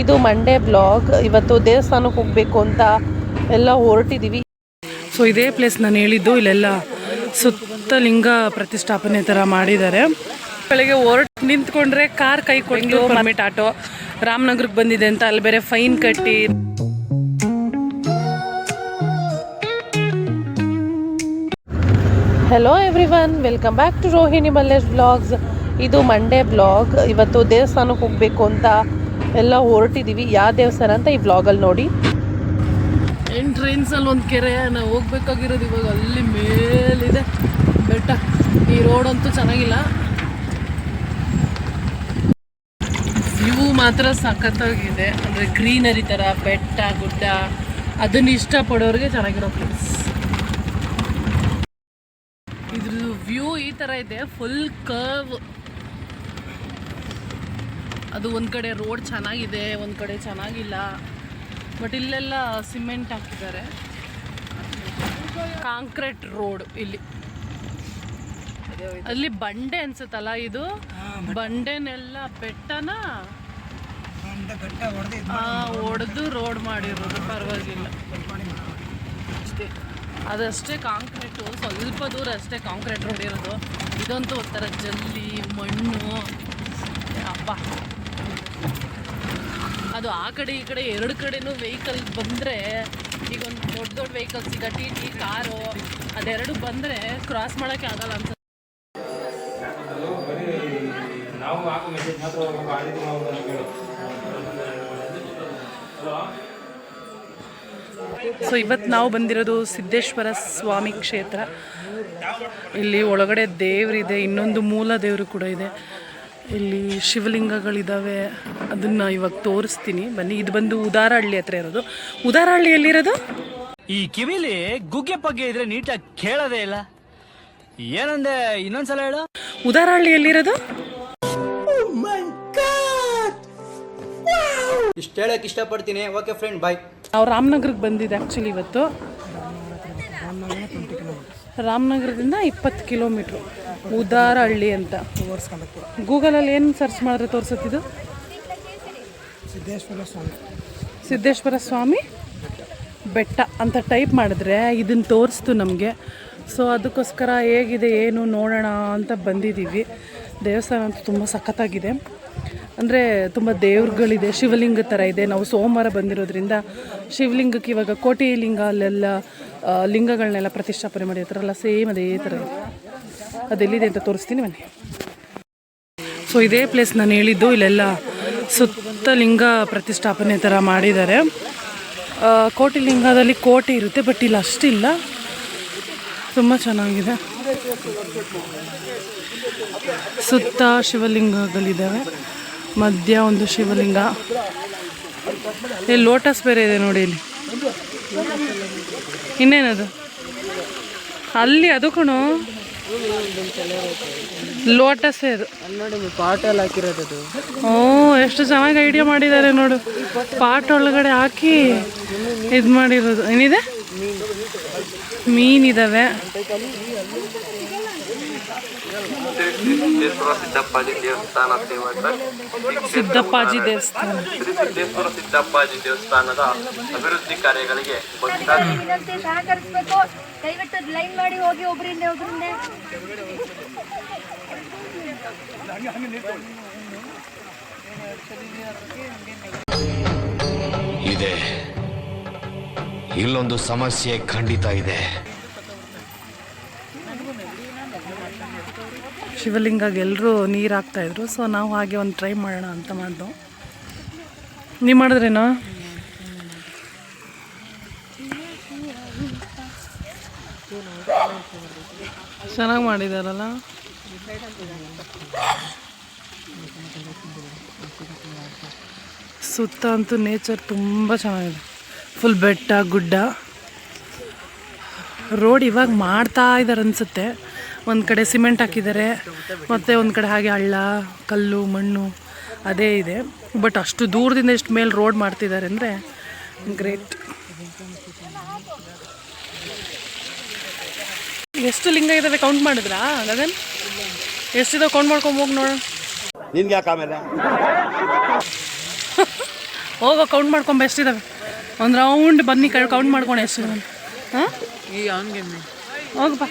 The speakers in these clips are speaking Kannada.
ಇದು ಮಂಡೇ ಬ್ಲಾಗ್ ಇವತ್ತು ದೇವಸ್ಥಾನಕ್ಕೆ ಹೋಗಬೇಕು ಅಂತ ಎಲ್ಲ ಹೊರಟಿದ್ದೀವಿ ಸೊ ಇದೇ ಪ್ಲೇಸ್ ನಾನು ಹೇಳಿದ್ದು ಇಲ್ಲೆಲ್ಲ ಸುತ್ತ ಲಿಂಗ ಪ್ರತಿಷ್ಠಾಪನೆ ಥರ ಮಾಡಿದ್ದಾರೆ. ಬೆಳಗ್ಗೆ ಹೊರಟು ನಿಂತ್ಕೊಂಡ್ರೆ ಕಾರ್ ಕೈ ಕೊಟ್ಟು ಪರ್ಮಿಟ್ ಆಟೋ. ರಾಮನಗರಕ್ಕೆ ಬಂದಿದೆ ಅಂತ ಅಲ್ಲಿ ಬೇರೆ ಫೈನ್ ಕಟ್ಟಿ. Hello everyone welcome back to Rohini Mallesh blogs ಇದು ಮಂಡೇ ಬ್ಲಾಗ್ ಇವತ್ತು ದೇವಸ್ಥಾನಕ್ಕೆ ಹೋಗಬೇಕು ಅಂತ ಎಲ್ಲ ಹೊರಟಿದ್ದೀವಿ ಯಾವ ದೇವಸ್ಥಾನ ಅಂತ ಈ ಬ್ಲಾಗಲ್ಲಿ ನೋಡಿ. ಎಂಟ್ರೆನ್ಸಲ್ಲಿ ಒಂದು ಕೆರೆ, ನಾವು ಹೋಗ್ಬೇಕಾಗಿರೋದು ಇವಾಗ ಅಲ್ಲಿ ಮೇಲಿದೆ. ಬೆಟ್ಟ. ಈ ರೋಡ್ ಅಂತೂ ಚೆನ್ನಾಗಿಲ್ಲ. ವ್ಯೂ ಮಾತ್ರ ಸಖತ್ತಾಗಿದೆ. ಅಂದರೆ ಗ್ರೀನರಿ ಥರ ಬೆಟ್ಟ, ಗುಡ್ಡ, ಅದನ್ನ ಇಷ್ಟಪಡೋರಿಗೆ ಚೆನ್ನಾಗಿರೋ ಪ್ಲೇಸ್ ಇದ್ರದ್ದು ವ್ಯೂ ಈ ಥರ ಇದೆ. ಫುಲ್ ಕರ್ವ್ ಅದು ಒಂದು ಕಡೆ ರೋಡ್ ಚೆನ್ನಾಗಿದೆ ಒಂದು ಕಡೆ ಚೆನ್ನಾಗಿಲ್ಲ. ಬಟ್ ಇಲ್ಲೆಲ್ಲ ಸಿಮೆಂಟ್ ಹಾಕಿದ್ದಾರೆ. ಕಾಂಕ್ರೀಟ್ ರೋಡ್ ಇಲ್ಲಿ. ಅಲ್ಲಿ ಬಂಡೆ ಅನ್ಸುತ್ತಲ್ಲ ಇದು? ಬಂಡೆನೆಲ್ಲ ಬೆಟ್ಟನ? ಒಡೆದು ರೋಡ್ ಮಾಡಿರೋದು ಪರವಾಗಿಲ್ಲ. ಅಷ್ಟೇ. ಅದಷ್ಟೇ ಕಾಂಕ್ರೀಟು ಸ್ವಲ್ಪ ದೂರ ಅಷ್ಟೇ ಕಾಂಕ್ರೀಟ್ ರೋಡ್ ಇರೋದು. ಇದಂತೂ ಒಂಥರ ಜಲ್ಲಿ ಮಣ್ಣು. ಅಪ್ಪ ಅದು ಆ ಕಡೆ ಈ ಕಡೆ ಎರಡು ಕಡೆನೂ ವೆಹಿಕಲ್ ಬಂದರೆ ಈಗ ಒಂದು ದೊಡ್ಡ ದೊಡ್ಡ ವೆಹಿಕಲ್ಸ್ ಈಗ ಟಿ ಟಿ ಕಾರು ಅದೆರಡು ಬಂದರೆ ಕ್ರಾಸ್ ಮಾಡೋಕ್ಕೆ ಆಗಲ್ಲ ಅಂತ. ಸೊ ಇವತ್ತು ನಾವು ಬಂದಿರೋದು ಸಿದ್ದೇಶ್ವರ ಸ್ವಾಮಿ ಕ್ಷೇತ್ರ. ಇಲ್ಲಿ ಒಳಗಡೆ ದೇವರಿದೆ ಇನ್ನೊಂದು ಮೂಲ ದೇವರು ಕೂಡ ಇದೆ. ಇಲ್ಲಿ ಶಿವಲಿಂಗಗಳಿದ್ದಾವೆ ಅದನ್ನು ಇವಾಗ ತೋರಿಸ್ತೀನಿ. ಬನ್ನಿ ಇದು ಬಂದು ಉದಾರಹಳ್ಳಿ ಹತ್ರ ಇರೋದು. ಉದಾರಹಳ್ಳಿ ಎಲ್ಲಿರೋದು? ಈ ಕಿವಿಲಿ ಗುಗ್ಗೆ ಪಗ್ಗೆ ಇದ್ರೆ ನೀಟಾಗಿ ಕೇಳೋದೇ ಇಲ್ಲ. ಏನಂದೆ ಇನ್ನೊಂದ್ಸಲ ಹೇಳು. ಉದಾರಹಳ್ಳಿ ಎಲ್ಲಿರೋದು? ಇಷ್ಟ ಹೇಳಕ್ ಇಷ್ಟಪಡ್ತೀನಿ. ಓಕೆ ಫ್ರೆಂಡ್ ಬಾಯ್ ನಾವು ರಾಮನಗರಕ್ಕೆ ಬಂದಿದೆ ಆ್ಯಕ್ಚುಲಿ ಇವತ್ತು. ರಾಮನಗರದಿಂದ ಇಪ್ಪತ್ತು ಕಿಲೋಮೀಟ್ರು. ಉದಾರಹಳ್ಳಿ ಅಂತ. ಗೂಗಲಲ್ಲಿ ಏನು ಸರ್ಚ್ ಮಾಡಿದ್ರೆ ತೋರಿಸುತ್ತಿದ್ದು ಸಿದ್ದೇಶ್ವರ ಸ್ವಾಮಿ. ಬೆಟ್ಟ ಅಂತ ಟೈಪ್ ಮಾಡಿದ್ರೆ ಇದನ್ನು ತೋರಿಸ್ತು ನಮಗೆ. ಸೊ ಅದಕ್ಕೋಸ್ಕರ ಹೇಗಿದೆ ಏನು ನೋಡೋಣ ಅಂತ ಬಂದಿದ್ದೀವಿ ದೇವಸ್ಥಾನ ಅಂತೂ ತುಂಬ ಸಖತ್ತಾಗಿದೆ. ಅಂದರೆ ತುಂಬ ದೇವ್ರುಗಳಿದೆ ಶಿವಲಿಂಗ ಥರ ಇದೆ. ನಾವು ಸೋಮವಾರ ಬಂದಿರೋದ್ರಿಂದ ಶಿವಲಿಂಗಕ್ಕೆ ಇವಾಗ ಕೋಟಿ ಲಿಂಗ ಅಲ್ಲೆಲ್ಲ ಲಿಂಗಗಳನ್ನೆಲ್ಲ ಪ್ರತಿಷ್ಠಾಪನೆ ಮಾಡಿರ್ತಾರಲ್ಲ ಸೇಮ್ ಅದೇ ಥರ ಇದೆ. ಅದೆಲ್ಲಿದೆ ಅಂತ ತೋರಿಸ್ತೀನಿ ಬನ್ನಿ. ಸೊ ಇದೇ ಪ್ಲೇಸ್ ನಾನು ಹೇಳಿದ್ದು, ಇಲ್ಲೆಲ್ಲ ಸುತ್ತ ಲಿಂಗ ಪ್ರತಿಷ್ಠಾಪನೆ ಥರ ಮಾಡಿದ್ದಾರೆ. ಕೋಟಿ ಲಿಂಗದಲ್ಲಿ ಕೋಟಿ ಇರುತ್ತೆ ಬಟ್ ಇಲ್ಲಿ ಅಷ್ಟಿಲ್ಲ. ತುಂಬ ಚೆನ್ನಾಗಿದೆ. ಸುತ್ತ ಶಿವಲಿಂಗಗಳಿದ್ದಾವೆ. ಮಧ್ಯ ಒಂದು ಶಿವಲಿಂಗ. ಇಲ್ಲಿ ಲೋಟಸ್ ಬೇರೆ ಇದೆ ನೋಡಿ ಇಲ್ಲಿ. ಇನ್ನೇನದು? ಅಲ್ಲಿ ಅದು ಕಣೋ. ಲೋಟಸ್ ಅದು ನೋಡಿ ಅಲ್ಲಿ ಹಾಕಿರೋದು ಓ, ಎಷ್ಟು ಚೆನ್ನಾಗಿ ಐಡಿಯಾ ಮಾಡಿದ್ದಾರೆ ನೋಡು. ಪಾಟ್ ಒಳಗಡೆ ಹಾಕಿ ಇದು ಮಾಡಿರೋದು. ಏನಿದೆ? ಮೀನಿದಾವೆ. ಸಿದ್ದೇಶ್ವರ ಸಿದ್ದಪ್ಪಾಜಿ ದೇವಸ್ಥಾನ ಸಿದ್ದಪ್ಪಾಜಿ ದೇವಸ್ಥಾನ. ಶ್ರೀ ಸಿದ್ದೇಶ್ವರ ಸಿದ್ದಪ್ಪಾಜಿ ದೇವಸ್ಥಾನದ ಅಭಿವೃದ್ಧಿ ಕಾರ್ಯಗಳಿಗೆ ಭಕ್ತಾದಿ ಸಹಕರಿಸಬೇಕು. ದಯವಿಟ್ಟು ಲೈನ್ ಮಾಡಿ ಹೋಗಿ ಒಬ್ಬರಿಂದ ಒಬ್ಬರಿಂದ ಇದೆ. ಇಲ್ಲೊಂದು ಸಮಸ್ಯೆ ಖಂಡಿತ ಇದೆ. ಶಿವಲಿಂಗಗೆ ಎಲ್ಲರೂ ನೀರು ಹಾಕ್ತಾಯಿದ್ರು ಸೊ ನಾವು ಹಾಗೆ ಒಂದು ಟ್ರೈ ಮಾಡೋಣ ಅಂತ ಮಾಡಿದ್ವು ನೀವು ಮಾಡಿದ್ರೇನೋ? ಚೆನ್ನಾಗಿ ಮಾಡಿದಾರಲ್ಲ? ಸುತ್ತ ಅಂತೂ ನೇಚರ್ ತುಂಬ ಚೆನ್ನಾಗಿದೆ. ಫುಲ್ ಬೆಟ್ಟ, ಗುಡ್ಡ. ರೋಡ್ ಇವಾಗ ಮಾಡ್ತಾ ಇದ್ದಾರೆ ಅನಿಸುತ್ತೆ. ಒಂದು ಕಡೆ ಸಿಮೆಂಟ್ ಹಾಕಿದ್ದಾರೆ ಮತ್ತು ಒಂದು ಕಡೆ ಹಾಗೆ ಹಳ್ಳ ಕಲ್ಲು ಮಣ್ಣು ಅದೇ ಇದೆ. ಬಟ್ ಅಷ್ಟು ದೂರದಿಂದ ಎಷ್ಟು ಮೇಲೆ ರೋಡ್ ಮಾಡ್ತಿದ್ದಾರೆ ಅಂದರೆ ಗ್ರೇಟ್ ಎಷ್ಟು ಲಿಂಗ ಇದ್ದಾವೆ ಕೌಂಟ್ ಮಾಡಿದ್ರಾ ಗಗನ್? ಎಷ್ಟಿದಾವೆ ಕೌಂಟ್ ಮಾಡ್ಕೊಂಡು ಹೋಗಿ ನೋಡೋಣ. ನಿನ್ಗೆ ಯಾಕೆ ಆಮೇಲೆ? ಹೋಗೋ ಕೌಂಟ್ ಮಾಡ್ಕೊಂಬ ಎಷ್ಟಿದಾವೆ? ಒಂದು ರೌಂಡ್ ಬನ್ನಿ ಕೌಂಟ್ ಮಾಡ್ಕೊಂಡು ಎಷ್ಟಿದ್ದಾವೆ ಹಾಂ? ಹೋಗಪ್ಪ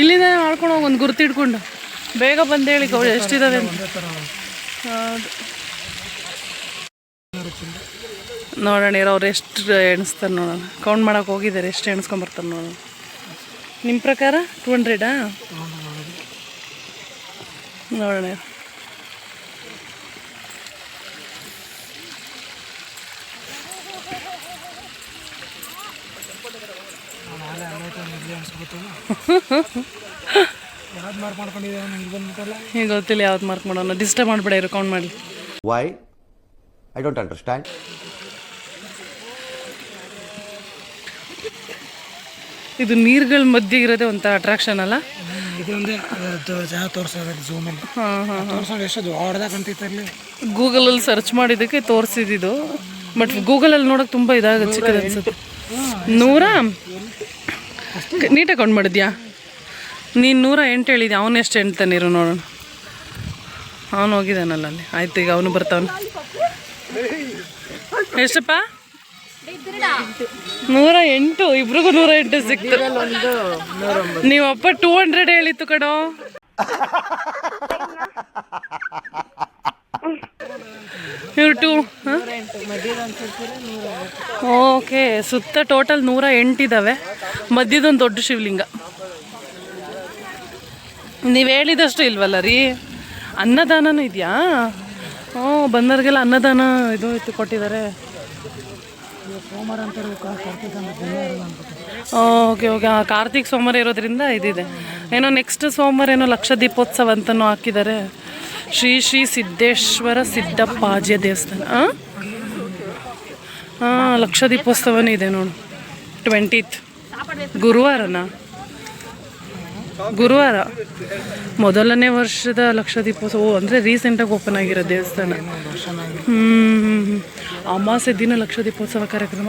ಇಲ್ಲಿಂದ ಮಾಡ್ಕೊಂಡು ಹೋಗಿ ಒಂದು ಗುರ್ತು ಇಟ್ಕೊಂಡು. ಬೇಗ ಬಂದು ಹೇಳಿ ಕೌ ಎಷ್ಟಿದಾವೆ ಅಂತ. ನೋಡೋಣ ಇರೋ ಅವ್ರು ಎಷ್ಟು ಎಣಿಸ್ತಾರೆ ನೋಡೋಣ. ಕೌಂಟ್ ಮಾಡೋಕೆ ಹೋಗಿದ್ದಾರೆ ಎಷ್ಟು ಎಣಿಸ್ಕೊಂಬರ್ತಾರೆ ನೋಡೋಣ. ನಿಮ್ಮ ಪ್ರಕಾರ ಟು ಹಂಡ್ರೆಡಾ ನೋಡೋಣ ಇರು. ಯಾವ್ದು ಮಾರ್ಕ್ ಮಾಡ್ಕೊಂಡಿದ್ದೇವೆ ನಂಗೆ ಬಂದ್ಬಿಟ್ಟಲ್ಲ ಈಗ ಗೊತ್ತಿಲ್ಲ ಯಾವ್ದು ಮಾರ್ಕ್ ಮಾಡೋಣ. ಡಿಸ್ಟರ್ಬ್ ಮಾಡ್ಬೇಡ ಇರೋ ಕೌಂಟ್ ಮಾಡಲಿ ವೈ ಐ ಡೋಂಟ್ ಅಂಡರ್ಸ್ಟ್ಯಾಂಡ್ ಇದು ನೀರುಗಳ ಮಧ್ಯೆ ಇರೋದೇ ಒಂಥರ ಅಟ್ರಾಕ್ಷನ್ ಅಲ್ಲ? ಇದೊಂದೇ ಜಾಗ ತೋರಿಸೋದು ಝೂಮಲ್ಲಿ ಹಾಂ ಹಾಂ ತೋರ್ಸೋದು ಎಷ್ಟು ದೊಡ್ಡದಾಗ ಕಾಣ್ತೈತೆ ಅಲ್ಲಿ. ಗೂಗಲಲ್ಲಿ ಸರ್ಚ್ ಮಾಡಿದ್ದಕ್ಕೆ ತೋರಿಸಿದ್ದು ಬಟ್ ಗೂಗಲಲ್ಲಿ ನೋಡೋಕೆ ತುಂಬ ಇದಾಗ ಚಿಕ್ಕದು ಅನ್ಸುತ್ತೆ. ನೂರ? ನೀಟಾಗಿ ಅಕೌಂಟ್ ಮಾಡಿದ್ಯಾ? ನೀನು ನೂರ ಎಂಟು ಹೇಳಿದ್ಯಾ? ಅವನು ಎಷ್ಟು ಎಂಟ್ತಾನಿರು ನೋಡೋಣ. ಅವನು ಹೋಗಿದ್ದಾನಲ್ಲ ಅಲ್ಲಿ. ಆಯ್ತು, ಈಗ ಅವನು ಬರ್ತಾವನು. ಎಷ್ಟಪ್ಪ? ನೂರ ಎಂಟು. ಇಬ್ರಿಗೂ ನೂರ ಎಂಟು ಸಿಕ್ತು. ನೀವಪ್ಪ ಟೂ ಹಂಡ್ರೆಡ್ ಹೇಳಿತ್ತು ಕಣೋ. ಇವ್ರು ಟೂ ಓಕೆ, ಸುತ್ತ ಟೋಟಲ್ ನೂರ ಎಂಟಿದ್ದಾವೆ ಮಧ್ಯದೊಂದು ದೊಡ್ಡ ಶಿವಲಿಂಗ. ನೀವು ಹೇಳಿದಷ್ಟು ಇಲ್ವಲ್ಲ ರೀ? ಅನ್ನದಾನನೂ ಇದೆಯಾ? ಹ್ಞೂ ಬಂದವ್ರಿಗೆಲ್ಲ ಅನ್ನದಾನ ಇದು ಇತ್ತು ಕೊಟ್ಟಿದ್ದಾರೆ. Okay okay. ಕಾರ್ತಿಕ್ ಸೋಮವಾರ ಇರೋದ್ರಿಂದ ಇದಿದೆ. ಏನೋ ನೆಕ್ಸ್ಟ್ ಸೋಮವಾರ ಏನೋ ಲಕ್ಷ ದೀಪೋತ್ಸವ ಅಂತನೂ ಹಾಕಿದ್ದಾರೆ. ಶ್ರೀ ಶ್ರೀ ಸಿದ್ದೇಶ್ವರ ಸಿದ್ದಪ್ಪಾಜಿಯ ದೇವಸ್ಥಾನ ಹಾಂ ಹಾಂ ಲಕ್ಷ ದೀಪೋತ್ಸವನೂ ಇದೆ ನೋಡು. ಟ್ವೆಂಟಿತ್ ಗುರುವಾರನಾ? ಗುರುವಾರ. ಮೊದಲನೇ ವರ್ಷದ ಲಕ್ಷ ದೀಪೋತ್ಸವ ಅಂದರೆ ರೀಸೆಂಟಾಗಿ ಓಪನ್ ಆಗಿರೋ ದೇವಸ್ಥಾನ. ಹ್ಞೂ ಅಮಾವಾಸ್ಯೆ ದಿನ ಲಕ್ಷ ದೀಪೋತ್ಸವ ಕಾರ್ಯಕ್ರಮ.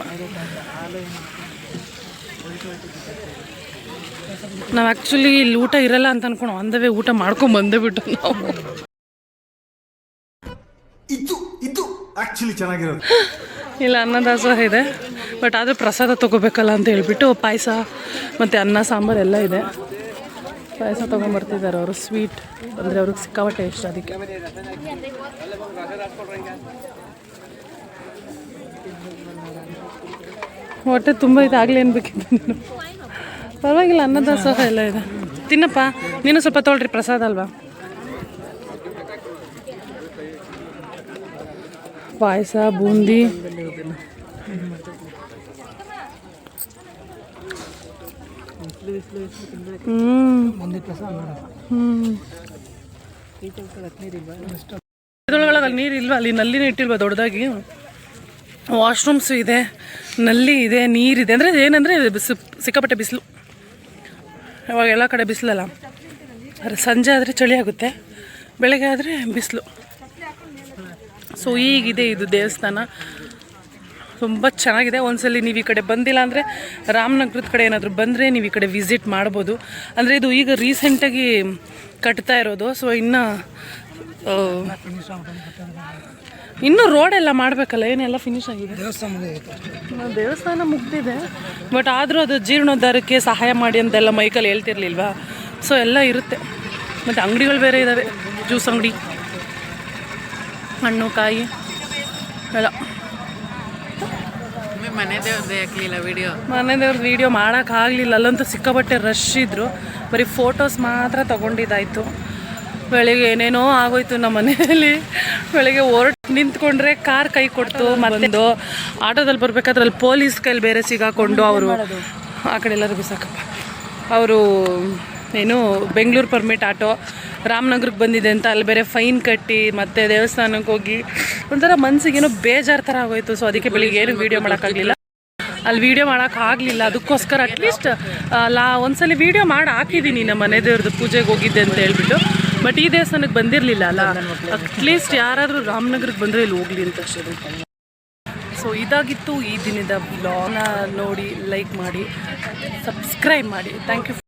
ನಾವು ಆ್ಯಕ್ಚುಲಿ ಇಲ್ಲಿ ಊಟ ಇರಲ್ಲ ಅಂತ ಅನ್ಕೊಂಡು ಅಂದವೇ ಊಟ ಮಾಡ್ಕೊಂಡು ಬಂದೇ ಬಿಟ್ಟು ನಾವು. ಇದು ಇದು ಆಕ್ಚುಲಿ ಚೆನ್ನಾಗಿರೋದು. ಇಲ್ಲ ಅನ್ನದಾಸೋಹ ಇದೆ. ಬಟ್ ಆದರೆ ಪ್ರಸಾದ ತೊಗೋಬೇಕಲ್ಲ ಅಂತ ಹೇಳ್ಬಿಟ್ಟು ಪಾಯಸ ಮತ್ತು ಅನ್ನ, ಸಾಂಬಾರು ಎಲ್ಲ ಇದೆ. ಪಾಯಸ ತೊಗೊಂಬರ್ತಿದ್ದಾರೆ ಅವರು. ಸ್ವೀಟ್ ಅಂದರೆ ಅವ್ರಿಗೆ ಸಿಕ್ಕಾಪಟ್ಟೆ ಇಷ್ಟ ಅದಕ್ಕೆ. ಹೊಟ್ಟೆ ತುಂಬ ಇದಾಗಲಿ ಅನ್ಬೇಕಿತ್ತು ಪರವಾಗಿಲ್ಲ ಅನ್ನದಾಸೋಹ ಎಲ್ಲ ಇದೆ. ತಿನ್ನಪ್ಪ, ನೀನು ಸ್ವಲ್ಪ ತೊಗೊಳ್ರಿ ಪ್ರಸಾದ ಅಲ್ವಾ? ಪಾಯಸ, ಬೂಂದಿ. ಇದ್ರೊಳಗೆ ಅಲ್ಲಿ ನೀರು ಇಲ್ವಾ ಅಲ್ಲಿ ನಲ್ಲಿನೇ ಇಟ್ಟಿಲ್ವಾ ದೊಡ್ಡದಾಗಿ? ವಾಶ್ರೂಮ್ಸು ಇದೆ, ನಲ್ಲಿ ಇದೆ, ನೀರಿದೆ. ಅಂದರೆ ಏನಂದರೆ ಬಿಸಿ, ಸಿಕ್ಕಾಪಟ್ಟೆ ಬಿಸಿಲು. ಇವಾಗ ಎಲ್ಲ ಕಡೆ ಬಿಸಿಲಲ್ಲ. ಸಂಜೆ ಆದರೆ ಚಳಿ ಆಗುತ್ತೆ, ಬೆಳಗ್ಗೆ ಆದರೆ ಬಿಸಿಲು. ಸೊ ಈಗಿದೆ ಇದು ದೇವಸ್ಥಾನ. ತುಂಬ ಚೆನ್ನಾಗಿದೆ. ಒಂದ್ಸಲಿ ನೀವು ಈ ಕಡೆ ಬಂದಿಲ್ಲ ಅಂದರೆ ರಾಮನಗರದ ಕಡೆ ಏನಾದರೂ ಬಂದರೆ ನೀವು ಈ ಕಡೆ ವಿಸಿಟ್ ಮಾಡ್ಬೋದು. ಅಂದರೆ ಇದು ಈಗ ರೀಸೆಂಟಾಗಿ ಕಟ್ತಾ ಇರೋದು. ಸೊ ಇನ್ನು ಇನ್ನೂ ರೋಡೆಲ್ಲ ಮಾಡಬೇಕಲ್ಲ ಏನೆಲ್ಲ ಫಿನಿಶ್ ಆಗಿದೆ? ದೇವಸ್ಥಾನ ಮುಗ್ದಿದೆ. ಬಟ್ ಆದರೂ ಅದು ಜೀರ್ಣೋದ್ಧಾರಕ್ಕೆ ಸಹಾಯ ಮಾಡಿ ಅಂತೆಲ್ಲ ಮೈಕಲ್ಲಿ ಹೇಳ್ತಿರ್ಲಿಲ್ವಾ? ಸೊ ಎಲ್ಲ ಇರುತ್ತೆ. ಮತ್ತು ಅಂಗಡಿಗಳು ಬೇರೆ ಇದ್ದಾವೆ ಜ್ಯೂಸ್ ಅಂಗಡಿ. ಹಣ್ಣು ಕಾಯಿ ಎಲ್ಲ. ಮನೆ ದೇವ್ರದ್ದು ಹಾಕ್ಲಿಲ್ಲ ವಿಡಿಯೋ ಮನೆ ದೇವ್ರ ವೀಡಿಯೋ ಮಾಡೋಕ್ಕಾಗಲಿಲ್ಲ ಅಲ್ಲಂತೂ ಸಿಕ್ಕಾಪಟ್ಟೆ ರಶ್ ಇದ್ದರು ಬರೀ ಫೋಟೋಸ್ ಮಾತ್ರ ತೊಗೊಂಡಿದ್ದಾಯಿತು. ಬೆಳಿಗ್ಗೆ ಏನೇನೋ ಆಗೋಯ್ತು ನಮ್ಮ ಮನೆಯಲ್ಲಿ. ಬೆಳಿಗ್ಗೆ ಹೊರಟು ನಿಂತ್ಕೊಂಡ್ರೆ ಕಾರ್ ಕೈ ಕೊಡ್ತು ಮತ್ತೊಂದು ಆಟೋದಲ್ಲಿ ಬರ್ಬೇಕಾದ್ರೆ ಅಲ್ಲಿ ಪೊಲೀಸ್ ಕೈಲಿ ಬೇರೆ ಸಿಗಾಕೊಂಡು ಅವರು ಆ ಕಡೆ ಎಲ್ಲರಿಗೂ ಸಾಕಪ್ಪ. ಅವರು ಏನು ಬೆಂಗಳೂರು ಪರ್ಮಿಟ್ ಆಟೋ ರಾಮನಗರಕ್ಕೆ ಬಂದಿದೆ ಅಂತ ಅಲ್ಲಿ ಬೇರೆ ಫೈನ್ ಕಟ್ಟಿ ಮತ್ತೆ ದೇವಸ್ಥಾನಕ್ಕೆ ಹೋಗಿ, ಒಂಥರ ಏನೋ ಬೇಜಾರು ಥರ ಆಗೋಯ್ತು. ಸೊ ಅದಕ್ಕೆ ಬೆಳಿಗ್ಗೆ ಏನು ವೀಡಿಯೋ ಮಾಡೋಕ್ಕಾಗಲಿಲ್ಲ. ಅಲ್ಲಿ ವೀಡಿಯೋ ಮಾಡೋಕೆ ಆಗಲಿಲ್ಲ. ಅದಕ್ಕೋಸ್ಕರ ಅಟ್ಲೀಸ್ಟ್ ಲಾ, ಒಂದ್ಸಲಿ ವೀಡಿಯೋ ಮಾಡಿ ಹಾಕಿದ್ದೀನಿ ನಮ್ಮ ಮನೆ ದೇವ್ರದ್ದು ಪೂಜೆಗೆ ಹೋಗಿದ್ದೆ ಅಂತ ಹೇಳ್ಬಿಟ್ಟು. ಬಟ್ ಈ ದೇವಸ್ಥಾನಕ್ಕೆ ಬಂದಿರಲಿಲ್ಲ ಅಲ್ಲ. ಅಟ್ಲೀಸ್ಟ್ ಯಾರಾದರೂ ರಾಮನಗರಕ್ಕೆ ಬಂದರೆ ಇಲ್ಲಿ ಹೋಗ್ಲಿ ಅಂತ ಅಷ್ಟೇ. ಸೊ ಇದಾಗಿತ್ತು ಈ ದಿನದ ಬ್ಲಾಗ್ನ ನೋಡಿ ಲೈಕ್ ಮಾಡಿ ಸಬ್ಸ್ಕ್ರೈಬ್ ಮಾಡಿ. Thank you